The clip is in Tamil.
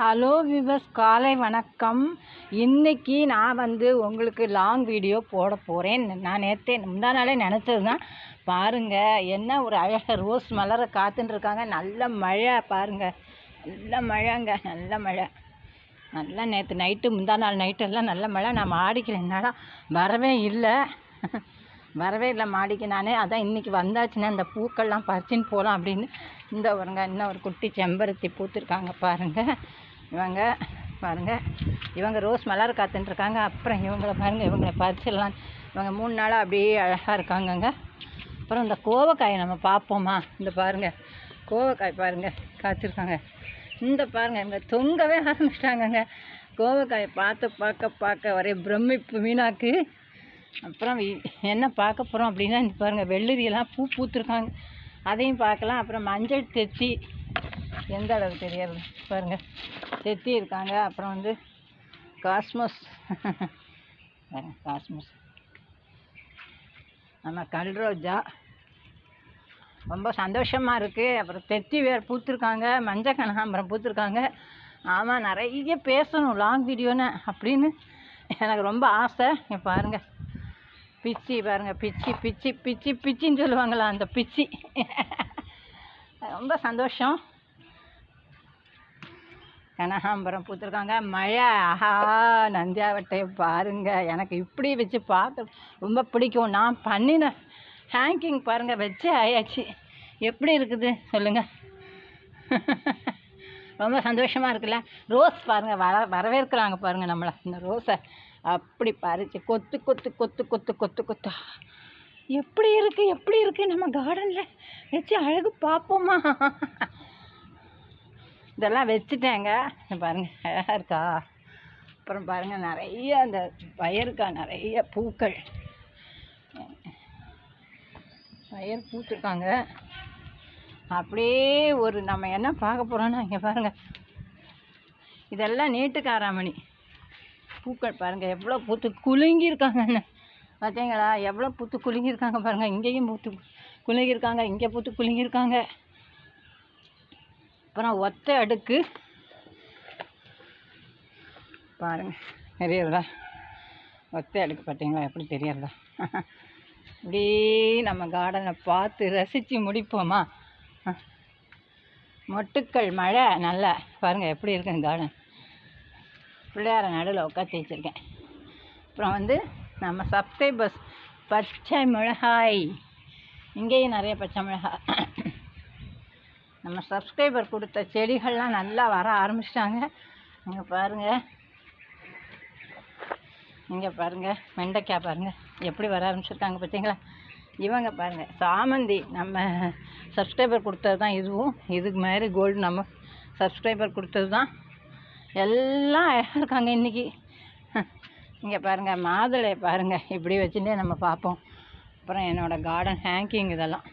ஹலோ விவஸ் காலை வணக்கம். இன்றைக்கி நான் வந்து உங்களுக்கு லாங் வீடியோ போட போகிறேன் நான் நேற்றே முந்தா நாளே நினச்சது தான் பாருங்கள் என்ன ஒரு அழகாக ரோஸ் மலர காத்துட்டுருக்காங்க நல்ல மழை பாருங்கள் நல்ல மழைங்க நல்ல மழை. நல்லா நேற்று நைட்டு முந்தா நாள் நைட்டெல்லாம் நல்ல மழை. நான் மாடிக்கல என்னடா வரவே இல்லை. வரவே இல்லை மாடிக்கு நானே. அதான் இன்றைக்கி வந்தாச்சுன்னா இந்த பூக்கள்லாம் பறிச்சுன்னு போகலாம் அப்படின்னு. இந்த ஒருங்க இன்னும் ஒரு குட்டி செம்பருத்தி பூத்துருக்காங்க பாருங்கள் இவங்க பாருங்க. இவங்க ரோஸ் மலர் காத்துட்டுருக்காங்க அப்புறம் இவங்கள பாருங்க இவங்களை பறிச்சிடலாம் இவங்க மூணு நாளாக அப்படியே அழகாக இருக்காங்கங்க. அப்புறம் இந்த கோவக்காயை நம்ம பார்ப்போமா? இந்த பாருங்க. கோவக்காய் பாருங்க காய்ச்சிருக்காங்க இந்த பாருங்க இவங்க தொங்கவே ஆரம்பிச்சிட்டாங்கங்க. கோவக்காயை பார்த்து பார்க்க பார்க்க ஒரே பிரமிப்பு மீனாக்கு. அப்புறம் என்ன பார்க்க போகிறோம் அப்படின்னா இந்த பாருங்க வெள்ளரியெல்லாம் பூ பூத்துருக்காங்க. அதையும் பார்க்கலாம். அப்புறம் மஞ்சள் தெத்தி எந்த அளவுக்கு தெரியாது. பாருங்க. செத்தி இருக்காங்க. அப்புறம் வந்து காஸ்மோஸ். காஸ்மோஸ். நம்ம கல்ரோஜா. ரொம்ப சந்தோஷமாக இருக்குது அப்புறம் தெத்தி வேர் பூத்துருக்காங்க. மஞ்சள் கனகாம்பரம் பூத்துருக்காங்க. ஆமாம் நிறைய பேசணும் லாங் வீடியோன்னு அப்படின்னு எனக்கு ரொம்ப ஆசை. பாருங்கள் பாருங்க. பிச்சி பாருங்க. பிச்சி பிச்சி பிச்சி பிச்சின்னு சொல்லுவாங்களா அந்த பிச்சி. ரொம்ப சந்தோஷம். கனகாம்பரம் பூத்துருக்காங்க. மழை ஆஹா நந்தியாவட்டையை பாருங்க. எனக்கு இப்படி வச்சு பார்க்க ரொம்ப பிடிக்கும். நான் பண்ணின ஹேங்கிங் பாருங்க வச்சே ஆயாச்சு. எப்படி இருக்குது சொல்லுங்கள் ரொம்ப சந்தோஷமாக இருக்குல்ல. ரோஸ் பாருங்க வர வரவேற்கிறாங்க பாருங்க நம்மளை. இந்த ரோஸை அப்படி பறிச்சு கொத்து கொத்து கொத்து கொத்து கொத்து கொத்து. எப்படி இருக்குது எப்படி இருக்குது நம்ம கார்டனில் வச்சு அழகு பார்ப்போமா? இதெல்லாம் வச்சுட்டேங்க. பாருங்கள் அழகாக இருக்கா? அப்புறம் பாருங்கள் நிறைய அந்த வயருக்கா நிறைய பூக்கள். வயர் பூத்துருக்காங்க. அப்படியே ஒரு நம்ம என்ன பார்க்க போறோம்னா இங்கே பாருங்கள் இதெல்லாம் நீட்டுக்காராமணி. பூக்கள் பாருங்கள் எவ்வளோ பூத்து குலுங்கிருக்காங்கன்னு பார்த்தீங்களா? எவ்வளோ பூத்து குலுங்கியிருக்காங்க பாருங்கள் இங்கேயும் பூத்து குலுங்கியிருக்காங்க இங்கே பூத்து குலுங்கியிருக்காங்க. அப்புறம் ஒத்த அடுக்கு. பாருங்கள் தெரியுறதா ஒத்த அடுக்கு பார்த்தீங்களா? எப்படி தெரியறதா இப்படி நம்ம கார்டனை பார்த்து ரசித்து முடிப்போமா? மொட்டுக்கள் மழை நல்லா. பாருங்க எப்படி இருக்குங்க கார்டன் பிள்ளையார நடுவில் உட்காந்து வச்சுருக்கேன் அப்புறம் வந்து நம்ம சப்ஸ்கிரைபர்ஸ் பச்சை மிளகாய். இங்கேயும் நிறைய பச்சை மிளகாய். நம்ம சப்ஸ்கிரைபர் கொடுத்த செடிகள்லாம் நல்லா வர ஆரம்பிச்சிட்டாங்க. இங்கே பாருங்கள் இங்கே பாருங்கள் வெண்டைக்காய் பாருங்கள் எப்படி வர ஆரம்பிச்சிருக்காங்க பார்த்தீங்களா? இவங்க பாருங்கள் சாமந்தி நம்ம சப்ஸ்கிரைபர் கொடுத்தது தான் இதுவும். இதுக்கு மாதிரி கோல்டு நம்ம சப்ஸ்கிரைபர் கொடுத்தது தான் எல்லாம் அழகாக இருக்காங்க இன்றைக்கி இங்கே பாருங்கள் மாதுளை பாருங்கள் இப்படி வச்சுட்டே நம்ம பார்ப்போம். அப்புறம் என்னோடய கார்டன் ஹேங்கிங் இதெல்லாம்.